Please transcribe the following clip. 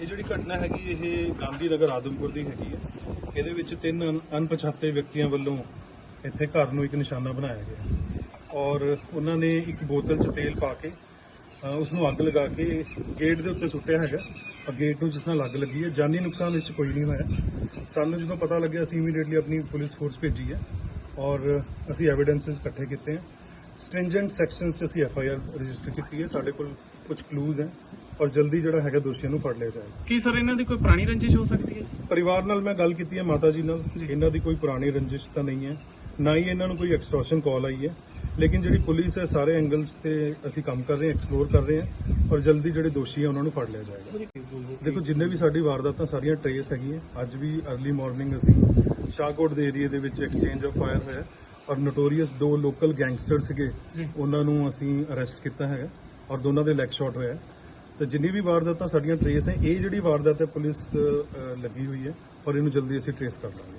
ਇਹ ਜਿਹੜੀ ਘਟਨਾ ਹੈਗੀ ਇਹ ਗਾਂਧੀ ਨਗਰ ਆਦਮਪੁਰ ਦੀ ਹੈਗੀ ਹੈ। ਇਹਦੇ ਵਿੱਚ ਤਿੰਨ ਅਣ- ਅਣਪਛਾਤੇ ਵਿਅਕਤੀਆਂ ਵੱਲੋਂ ਇੱਥੇ ਘਰ ਨੂੰ ਇੱਕ ਨਿਸ਼ਾਨਾ ਬਣਾਇਆ ਗਿਆ। ਔਰ ਉਹਨਾਂ ਨੇ ਇੱਕ ਬੋਤਲ 'ਚ ਤੇਲ ਪਾ ਕੇ ਅ, ਉਸ ਨੂੰ ਅੱਗ ਲਗਾ ਕੇ ਗੇਟ ਦੇ ਉੱਤੇ ਸੁੱਟਿਆ ਹੈਗਾ। ਔਰ ਗੇਟ ਨੂੰ ਜਿਸ ਨਾਲ ਅੱਗ ਲੱਗੀ ਹੈ ਜਾਨੀ ਨੁਕਸਾਨ ਇਸ 'ਚ ਕੋਈ ਨਹੀਂ ਹੋਇਆ। ਸਾਨੂੰ ਜਦੋਂ ਪਤਾ ਲੱਗਿਆ ਅਸੀਂ ਇਮੀਡੀਏਟਲੀ ਆਪਣੀ ਪੁਲਿਸ ਫੋਰਸ ਭੇਜੀ ਹੈ। ਔਰ ਅਸੀਂ ਐਵੀਡੈਂਸਸ ਇਕੱਠੇ ਕੀਤੇ ਹੈ। ਸਟ੍ਰਿੰਜੈਂਟ ਸੈਕਸ਼ਨਸ 'ਚ ਅਸੀਂ ਐਫ ਆਈ ਆਰ ਰਜਿਸਟਰ ਕੀਤੀ ਹੈ। ਸਾਡੇ ਕੋਲ ਕੁਝ ਕਲੂਜ਼ ਹੈ। ਔਰ ਜਲਦੀ ਜਿਹੜਾ ਹੈਗਾ ਦੋਸ਼ੀਆਂ ਨੂੰ ਫੜ ਲਿਆ ਜਾਏਗਾ ਕੀ ਸਰ ਇਹਨਾਂ ਦੀ ਕੋਈ ਪੁਰਾਣੀ ਰੰਜਿਸ਼ ਹੋ ਸਕਦੀ ਹੈ? ਪਰਿਵਾਰ ਨਾਲ ਮੈਂ ਗੱਲ ਕੀਤੀ ਹੈ ਮਾਤਾ ਜੀ ਨਾਲ। ਇਹਨਾਂ ਦੀ ਕੋਈ ਪੁਰਾਣੀ ਰੰਜਿਸ਼ ਤਾਂ ਨਹੀਂ ਹੈ। ਨਾ ਹੀ ਇਹਨਾਂ ਨੂੰ ਕੋਈ ਐਕਸਟੋਰਸ਼ਨ ਕਾਲ ਆਈ ਹੈ। ਲੇਕਿਨ ਜਿਹੜੀ ਪੁਲਿਸ ਹੈ ਸਾਰੇ ਐਂਗਲਸ ਤੇ ਅਸੀਂ ਕੰਮ ਕਰ ਰਹੇ ਹਾਂ ਐਕਸਪਲੋਰ ਕਰ ਰਹੇ ਹਾਂ ਔਰ ਜਲਦੀ ਜਿਹੜੇ ਦੋਸ਼ੀ ਹੈ ਉਹਨਾਂ ਨੂੰ ਫੜ ਲਿਆ ਜਾਏਗਾ। ਦੇਖੋ ਜਿੰਨੇ ਵੀ ਸਾਡੀ ਵਾਰਦਾਤਾਂ ਸਾਰੀਆਂ ਟਰੇਸ ਹੈਗੀਆਂ। ਅੱਜ ਵੀ अर्ਲੀ ਮਾਰਨਿੰਗ ਅਸੀਂ ਸ਼ਾਹਕੋਟ ਦੇ ਏਰੀਆ ਦੇ ਵਿੱਚ ਐਕਸਚੇਂਜ ਆਫ ਫਾਇਰ ਹੋਇਆ ਔਰ ਨੋਟੋਰੀਅਸ ਦੋ ਲੋਕਲ ਗੈਂਗਸਟਰ ਸੀਗੇ। ਉਹਨਾਂ ਨੂੰ ਅਸੀਂ ਅਰੈਸਟ ਕੀਤਾ ਹੈਗਾ ਔਰ ਦੋਨਾਂ ਦੇ ਲੈਗ ਸ਼ਾਟ ਹੋਇਆ। ਤੇ ਜਿੰਨੀ ਵੀ ਵਾਰਦਾਤਾਂ ਸਾਡੀਆਂ ਟਰੇਸ ਹੈ ਇਹ ਜਿਹੜੀ ਵਾਰਦਾਤ ਹੈ ਪੁਲਿਸ ਅ, ਲੱਗੀ ਹੋਈ ਹੈ ਔਰ ਇਹਨੂੰ ਜਲਦੀ ਅਸੀਂ ਟਰੇਸ ਕਰ ਲਾਂਗੇ।